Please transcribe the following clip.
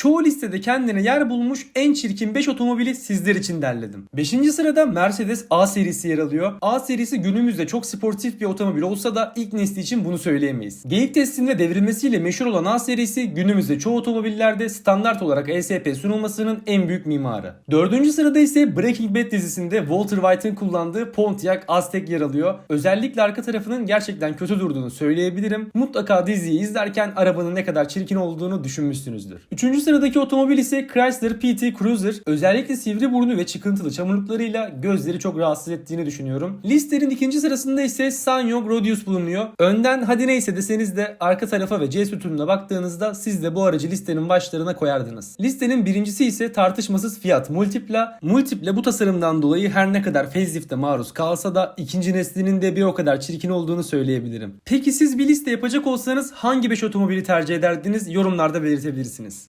Çoğu listede kendine yer bulmuş en çirkin 5 otomobili sizler için derledim. 5. sırada Mercedes A serisi yer alıyor. A serisi günümüzde çok sportif bir otomobil olsa da ilk nesli için bunu söyleyemeyiz. Geyik testinde devrilmesiyle meşhur olan A serisi günümüzde çoğu otomobillerde standart olarak ESP sunulmasının en büyük mimarı. 4. sırada ise Breaking Bad dizisinde Walter White'ın kullandığı Pontiac Aztek yer alıyor. Özellikle arka tarafının gerçekten kötü durduğunu söyleyebilirim. Mutlaka diziyi izlerken arabanın ne kadar çirkin olduğunu düşünmüşsünüzdür. 3. sıradaki otomobil ise Chrysler PT Cruiser. Özellikle sivri burnu ve çıkıntılı çamurluklarıyla gözleri çok rahatsız ettiğini düşünüyorum. Listenin ikinci sırasında ise Sanyong Rodius bulunuyor. Önden hadi neyse deseniz de arka tarafa ve C sütununa baktığınızda siz de bu aracı listenin başlarına koyardınız. Listenin birincisi ise tartışmasız Fiat Multipla. Multipla bu tasarımdan dolayı her ne kadar facelift'e maruz kalsa da ikinci neslinin de bir o kadar çirkin olduğunu söyleyebilirim. Peki siz bir liste yapacak olsanız hangi 5 otomobili tercih ederdiniz? Yorumlarda belirtebilirsiniz.